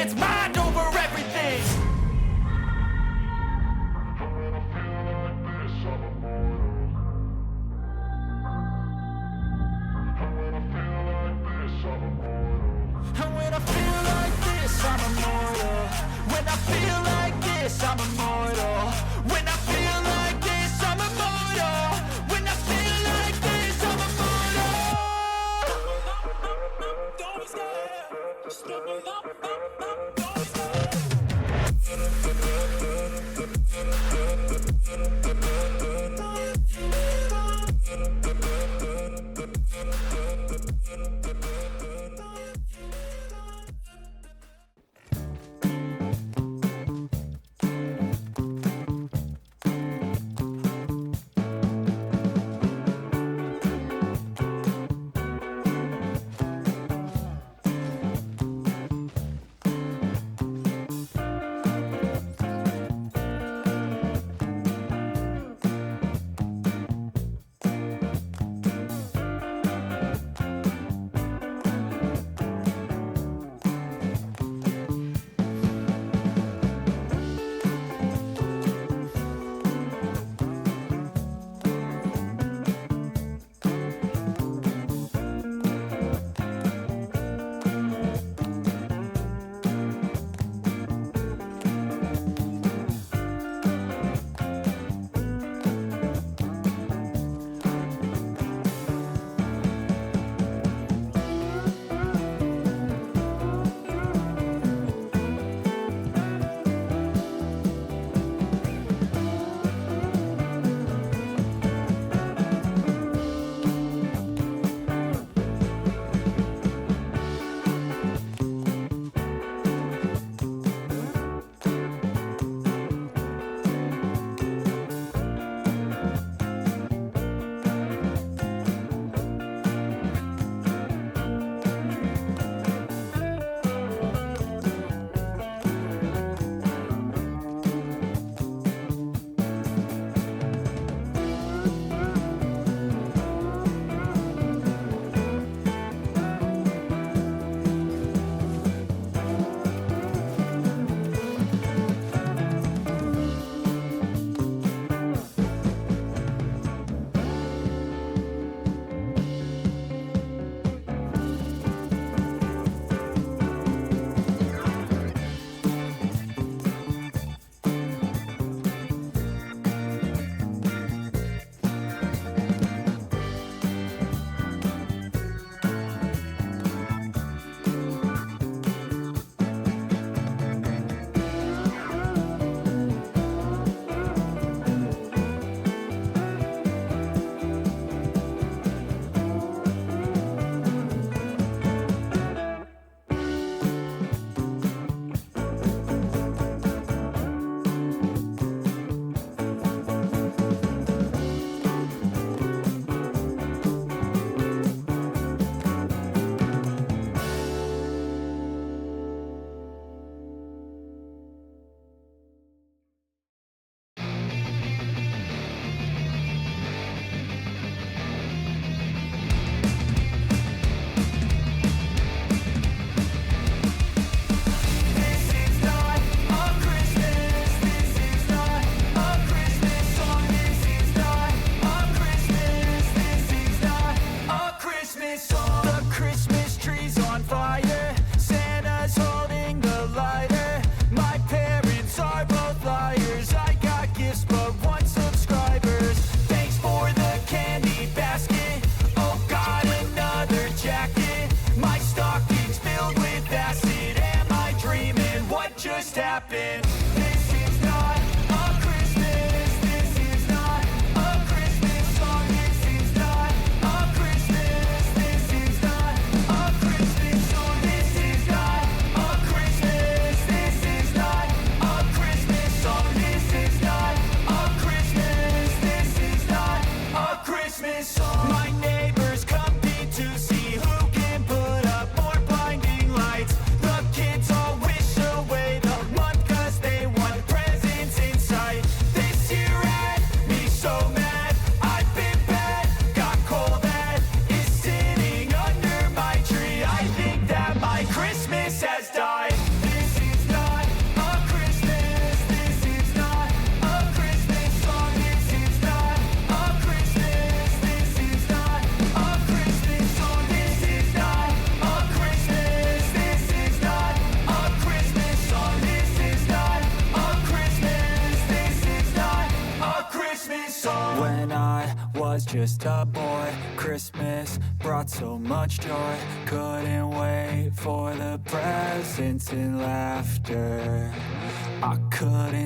it's mind over everything And when I feel like this, I'm immortal. When I feel like this, I'm immortal. When I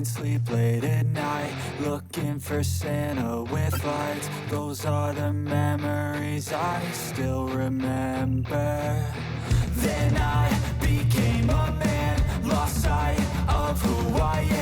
couldn't sleep late at night, looking for Santa with lights. Those are the memories I still remember. Then I became a man, lost sight of who I am.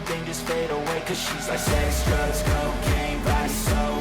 just fade away Cause she's like sex, drugs, cocaine Body so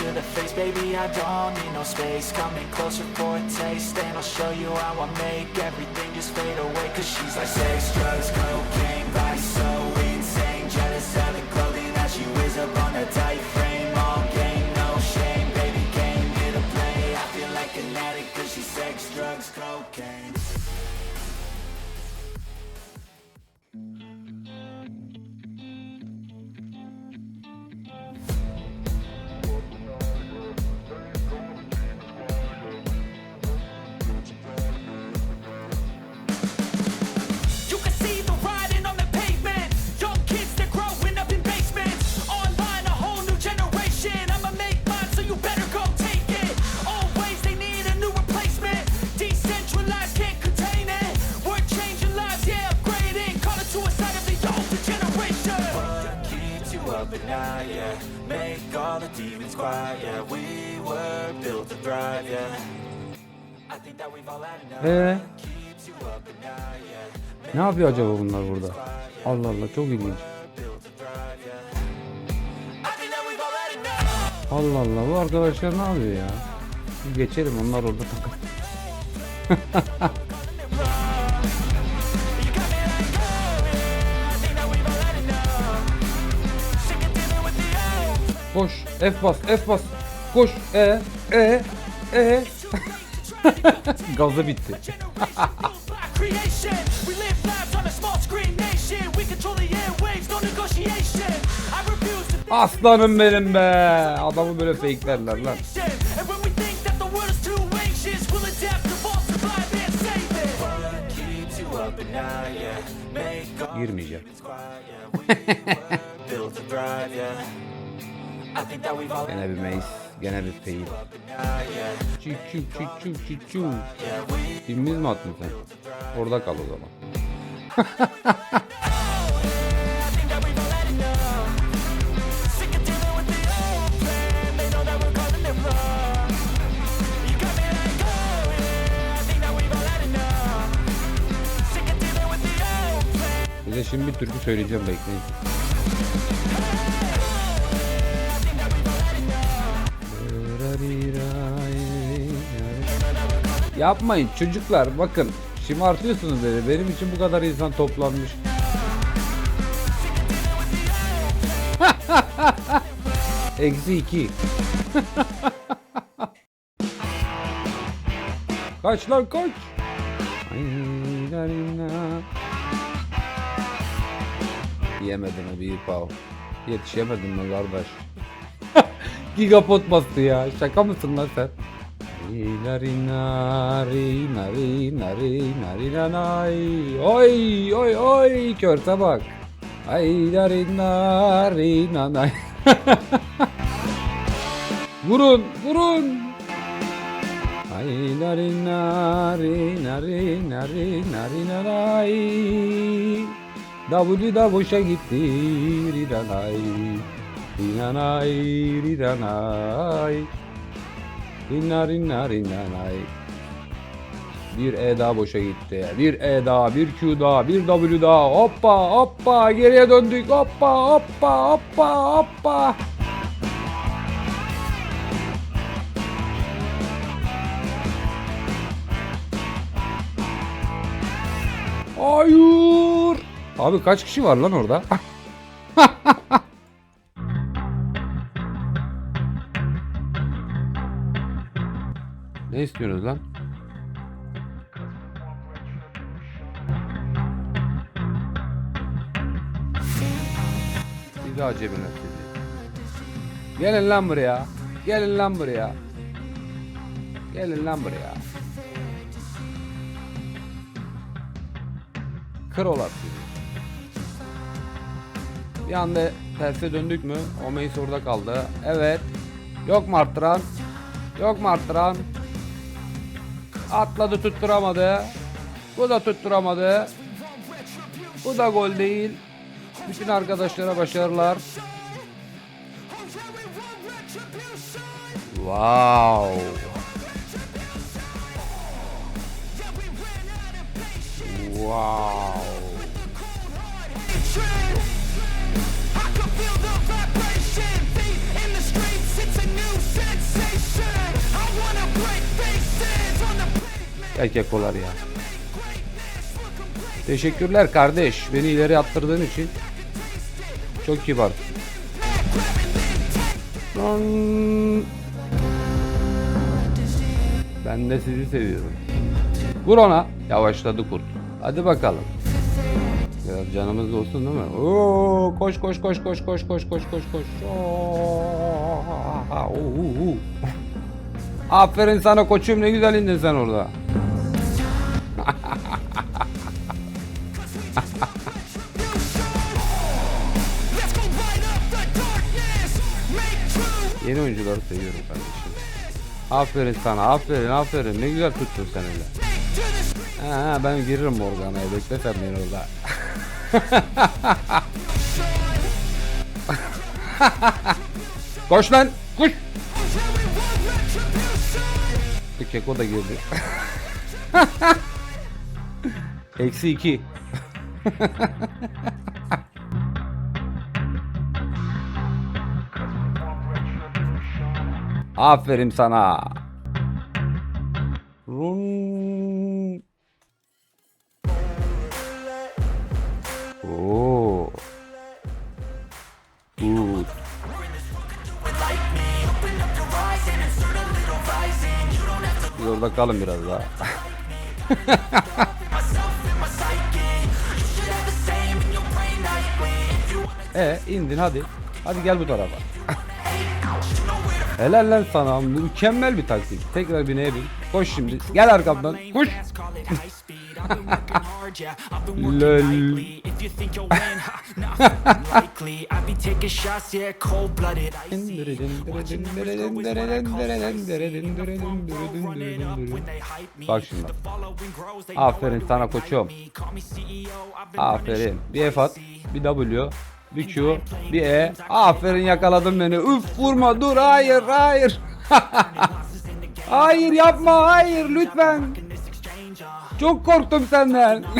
to the face Baby, I don't need no space, coming closer for a taste And I'll show you how I make everything just fade away. Cause she's like sex, drugs, cocaine, body so quiet, yeah. We were built to thrive, yeah. I think that we've all had enough. Ee, ne yapıyor acaba bunlar burada? Allah Allah çok ilginç. Allah Allah bu arkadaşlar ne yapıyor ya? Geçelim onlar orada takıl. Koş. F bas. F bas. Koş. E. E. E. Gazı bitti. Aslanım benim be. Adamı böyle fake'lerler lan. Girmeyeceğim. Gene bir Mace, gene bir fail. Çik çik çik çik çik çik. Kimimiz mi attın sen? Orada kal o zaman. Size şimdi bir türkü söyleyeceğim bekleyin. Yapmayın çocuklar bakın şımartıyorsunuz beni. Benim için bu kadar insan toplanmış. Eksi iki. kaç lan kaç. Yemedim bir pav. Yetişemedim mi kardeş? Gigapot bastı ya. Şaka mısın lan sen? Rina, rina, rina, rina, nay. Oy oy oy körte bak. Ay narina, rina, nay. vurun vurun. Ay narina, rina, rina, rina, rina, nay. W da boşa gitti. Riranay. Rinanay, riranay. Rinna rinna rinnanay. Bir E daha boşa gitti. Bir E daha, bir Q daha, bir W daha. Hoppa hoppa geriye döndük. Hoppa hoppa hoppa hoppa. Hayır. Abi kaç kişi var lan orada? ne istiyorsunuz lan? Bir daha cebine sizi. Gelin lan buraya. Gelin lan buraya. Gelin lan buraya. Kır olap sizi. Bir anda terse döndük mü? O mace orada kaldı. Evet. Yok mu arttıran? Yok mu arttıran? Atladı tutturamadı. Bu da tutturamadı. Bu da gol değil. Bütün arkadaşlara başarılar. Wow. Wow. Ya kekolar ya. Teşekkürler kardeş. Beni ileri attırdığın için. Çok kibar. Ben de sizi seviyorum. Vur ona. Yavaşladı kurt. Hadi bakalım. Biraz canımız olsun değil mi? Oo, koş koş koş koş koş koş koş koş koş. Aferin sana koçum ne güzel indin sen orada. Yeni oyuncuları seviyorum kardeşim. Aferin sana aferin aferin ne güzel tuttun sen öyle. Ha, ha, ben giririm Morgana'ya bekle sen beni orada. koş lan koş. Keko da girdi. Eksi iki. Aferin sana. Run. Oo. Good. Orada kalın biraz daha. e indin hadi. Hadi gel bu tarafa. Helal lan sana mükemmel bir taktik. Tekrar bineye bin. Koş şimdi. Gel arkamdan. Koş. Bak şimdi. Aferin sana koçum. Aferin. Bir F at. Bir W. Bir Q. Bir E. Aferin yakaladın beni. Üf vurma dur. Hayır hayır. hayır yapma hayır lütfen. Çok korktum senden.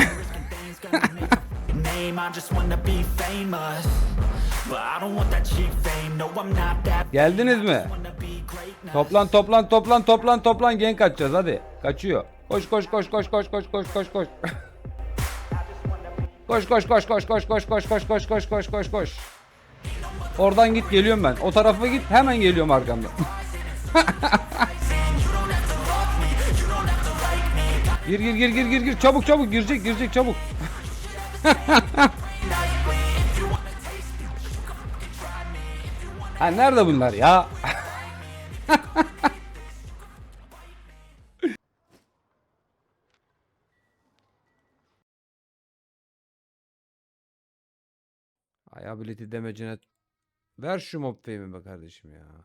Geldiniz mi? Toplan toplan toplan toplan toplan genç kaçacağız hadi. Kaçıyor. Koş koş koş koş koş koş koş koş koş. Koş koş koş koş koş koş koş koş koş koş koş koş koş. Oradan git geliyorum ben. O tarafa git hemen geliyorum arkamdan. gir gir gir gir gir gir çabuk çabuk girecek girecek çabuk. ha nerede bunlar ya? Ay ability demecine ver şu mob fame'i be kardeşim ya.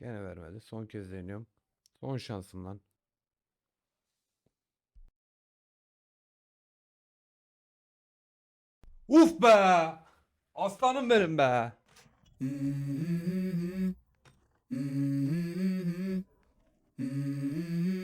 Gene vermedi. Son kez deniyorum. Son şansım lan. Uf be! Aslanım benim be.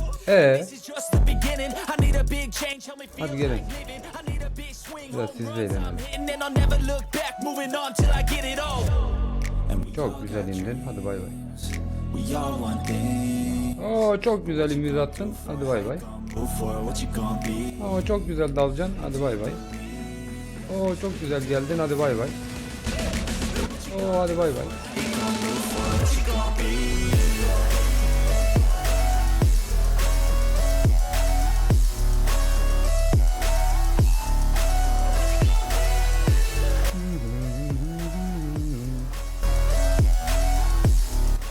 Ee? Hadi gelin. Biraz siz de eğlenelim. Çok güzel indin. Hadi bay bay. Oo çok güzel imdiz attın. Hadi bay bay. Oo çok güzel dalcan. Hadi bay bay. Oo çok güzel geldin. Hadi bay bay. Oo hadi bay bay.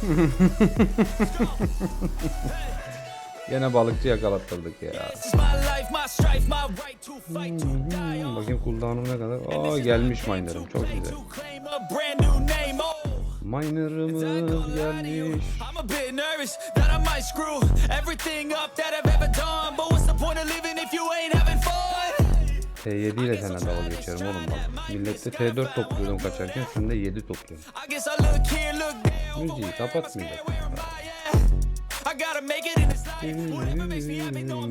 Yine balıkçı yakalattırdık ya. Hmm, bakayım cooldown'um ne kadar. Aa gelmiş miner'ım çok güzel. Miner'ımız gelmiş. T7 ile senden dalga geçerim oğlum bak. Millette T4 topluyordum kaçarken şimdi 7 topluyorum. Müziği kapatmayacak.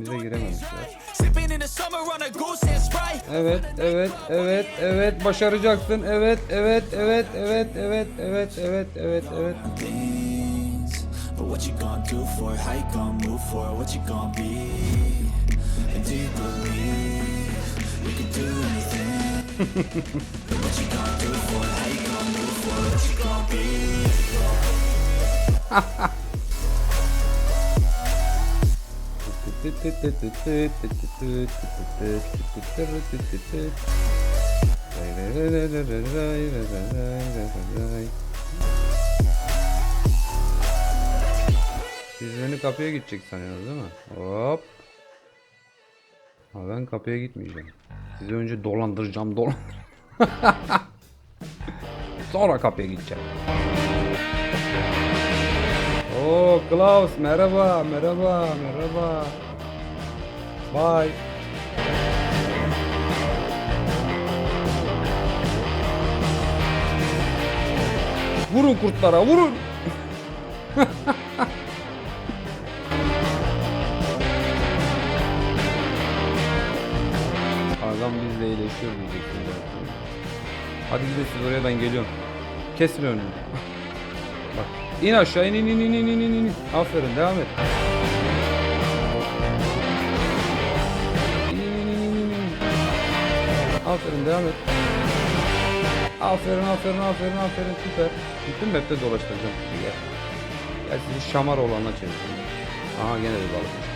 Bize girememişler. Evet, evet, evet, evet başaracaksın. Evet, evet, evet, evet, evet, evet, evet, evet, evet. What you gonna do for it? How you gonna move for it? What you gonna be? And do you believe you can do anything? what you gonna do for it? How you Siz beni kapıya gidecek sanıyorsunuz değil mi? Hop. Ha ben kapıya gitmeyeceğim. Sizi önce dolandıracağım dolan. Sonra kapıya gideceğim. Oo Klaus merhaba merhaba merhaba. Bye. Vurun kurtlara vurun. Adam biz dolaşıyor diyecektim zaten. Hadi gidelim oraya ben geliyorum. Kesin önünü. Bak in aşağı in in in in in in in in. Aferin devam et. İn, in, in, in, in, in. Aferin devam et. Aferin aferin aferin aferin süper. Bütün map'te dolaştıracağım. Gel. Gel sizi şamar olana çevireyim. Aha gene bir balıkmış.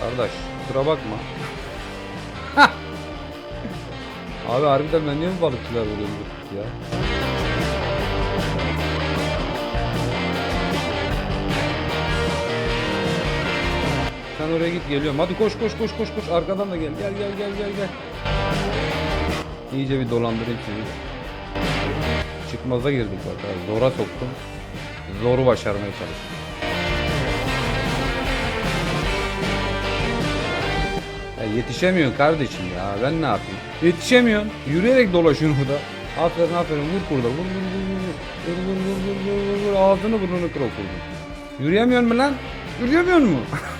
Kardeş kusura bakma. Abi harbiden ben niye bu balıkçılar vuruyorum ya? Sen oraya git geliyorum. Hadi koş koş koş koş koş. Arkadan da gel. Gel gel gel gel gel. İyice bir dolandırayım seni. Çıkmaza girdik bak. Zora soktum. Zoru başarmaya çalıştım. Ya yetişemiyorsun kardeşim ya. Ben ne yapayım? Yetişemiyorsun. Yürüyerek dolaşıyorsun burada. Aferin aferin vur. Vur vur vur vur. Vur vur vur vur vur vur vur. Ağzını burnunu kır okurdun. Yürüyemiyor mu lan? Yürüyemiyor mu?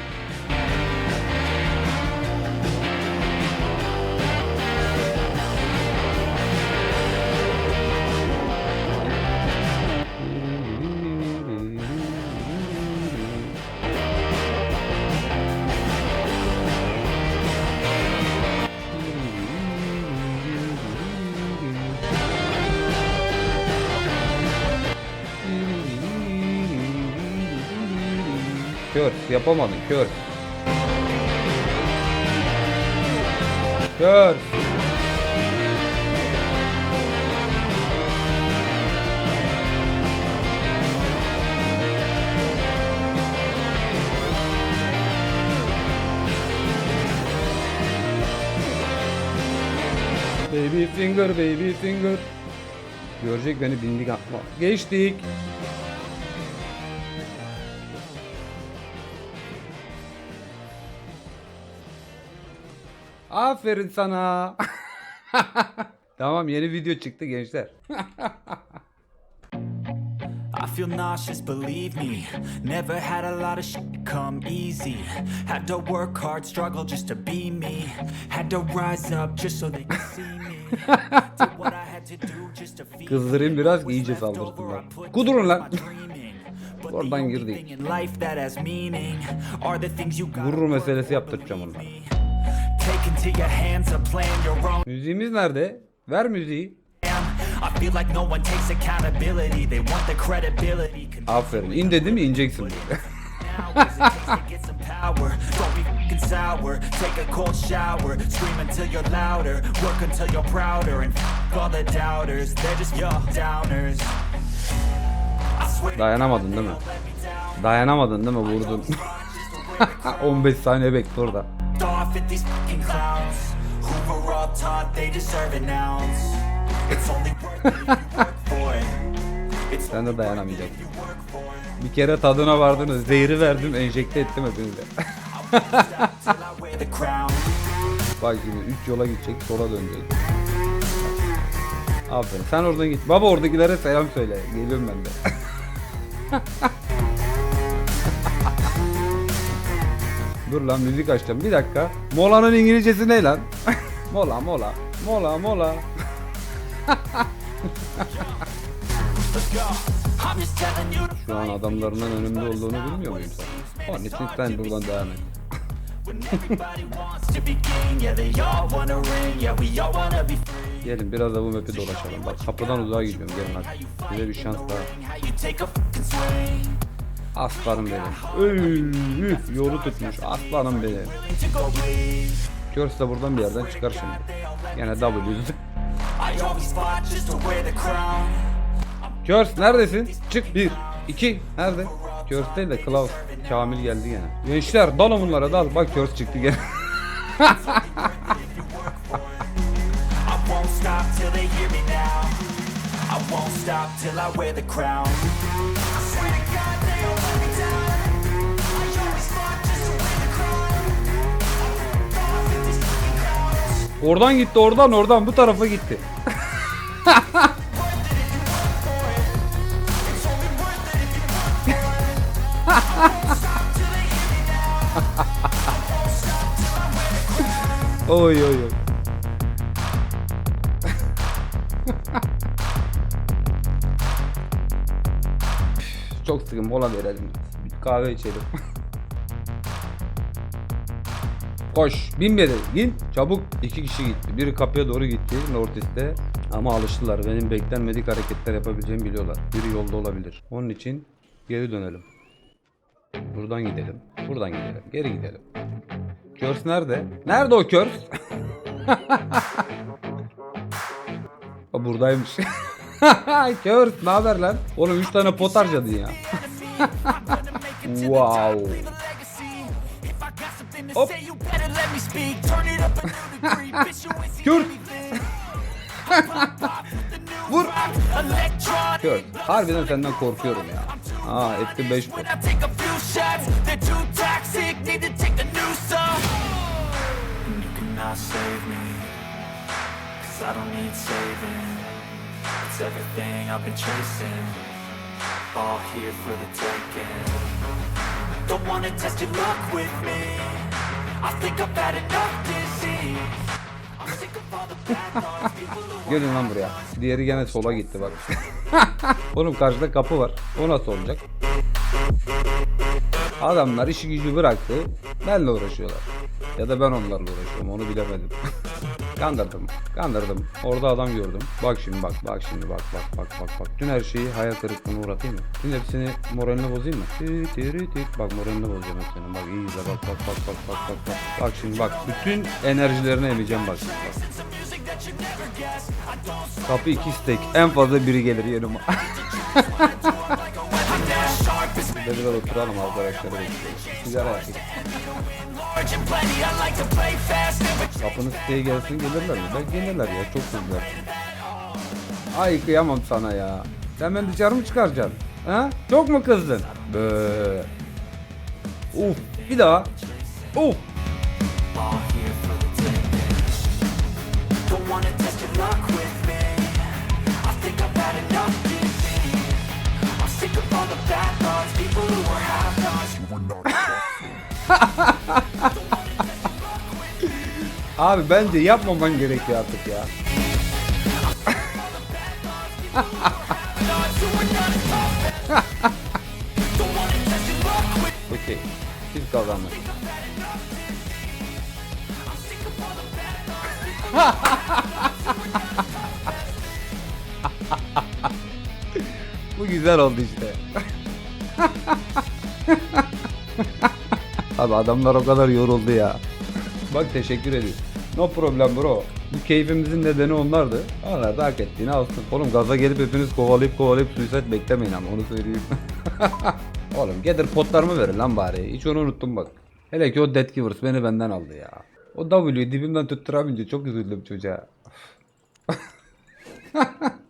yapamadın kör. Kör. Baby finger baby finger. Görecek beni bindik atma. Geçtik. Aferin sana. tamam yeni video çıktı gençler. I feel nauseous, believe me. Never had a lot of shit come easy. Had to work hard, struggle just to be me. Had to rise up just so they could see me. Did what I had to do just to feed Kızdırayım biraz iyice saldırsınlar. Kudurun lan. Oradan girdik. Gurur meselesi yaptıracağım onlara. Müziğimiz nerede? Ver müziği. Aferin. İn dedim mi ineceksin sour. Take a cold shower. Scream until you're louder. Work until you're prouder. And f- all the doubters. They're just your downers. Dayanamadın değil mi? Dayanamadın değil mi? Vurdun. 15 saniye bekle orada. Off at these fucking clowns. Who were all taught they deserve an ounce. It's only worth it if you work for it. It's Sen de dayanamayacaksın. Bir kere tadına vardınız. Zehri verdim, enjekte ettim hepinize. Bak şimdi 3 yola gidecek, sola dönecek. Aferin. Sen oradan git. Baba oradakilere selam söyle. Geliyorum ben de. Dur lan müzik açacağım. Bir dakika. Mola'nın İngilizcesi ne lan? mola mola. Mola mola. Şu an adamlarının önümde olduğunu bilmiyor muyum sen? Onun için sen buradan devam et. Gelin biraz da bu map'i dolaşalım. Bak kapıdan uzağa gidiyorum. Gelin hadi. Size bir şans daha. Aslanım benim. Öy, yolu tutmuş. Aslanım benim. Curse de buradan bir yerden çıkar şimdi. Yine W. I always fought just to wear the crown. Curse neredesin? Çık bir. iki. Nerede? Curse değil de Klaus. Kamil geldi gene. Gençler dalın bunlara dal. Bak Curse çıktı gene. Stop till I wear the crown. Oradan gitti oradan oradan bu tarafa gitti. oy oy oy. Çok sıkın mola verelim. Bir kahve içelim. Koş. Bin beni. Bin. Çabuk. iki kişi gitti. Biri kapıya doğru gitti. Nortis'te. Ama alıştılar. Benim beklenmedik hareketler yapabileceğimi biliyorlar. Biri yolda olabilir. Onun için geri dönelim. Buradan gidelim. Buradan gidelim. Geri gidelim. Körs nerede? Nerede o Körs? o buradaymış. Körs ne haber lan? Oğlum 3 tane pot harcadın ya. wow. Hop. Kürt. Vur. Kör. Harbiden senden korkuyorum ya. Aa etti 5 pot. When I take a few shots, they're too toxic, need to take the noose off. And you cannot save me, cause I don't need saving. It's everything I've been chasing, all here for the taking. Don't wanna test your luck with me, Gelin lan buraya. Diğeri gene sola gitti bak. Oğlum karşıda kapı var. O nasıl olacak? Adamlar işi gücü bıraktı. Benle uğraşıyorlar. Ya da ben onlarla uğraşıyorum onu bilemedim. kandırdım. Kandırdım. Orada adam gördüm. Bak şimdi bak. Bak şimdi bak bak bak bak bak. Tüm her şeyi hayal kırıklığına uğratayım mı? Tüm hepsini moralini bozayım mı? Tü tü. Bak moralini bozacağım hepsinin. Bak iyi izle bak bak bak bak bak bak bak. Bak şimdi bak. Bütün enerjilerini emeceğim bak. şimdi, bak. Kapı iki steak. En fazla biri gelir yanıma. Biraz oturalım arkadaşlar. Sigara yakayım. Kapının siteye gelsin gelirler mi? Ben gelirler ya çok kızlar. Ay kıyamam sana ya. Sen beni dışarı mı çıkaracaksın? Ha? Çok mu kızdın? Bööö. Uf bir daha. Uf. all here for Abi bence yapmaman gerekiyor artık ya. Okey. Biz kazandık. Bu güzel oldu işte. Abi adamlar o kadar yoruldu ya. Bak teşekkür ediyorum. No problem bro. Bu keyfimizin nedeni onlardı. Onlar da hak ettiğini alsın. Oğlum gaza gelip hepiniz kovalayıp kovalayıp suicide beklemeyin ama onu söyleyeyim. Oğlum getir potlarımı verin lan bari. Hiç onu unuttum bak. Hele ki o Dead Givers beni benden aldı ya. O W'yu dibimden tutturamayınca çok üzüldüm çocuğa.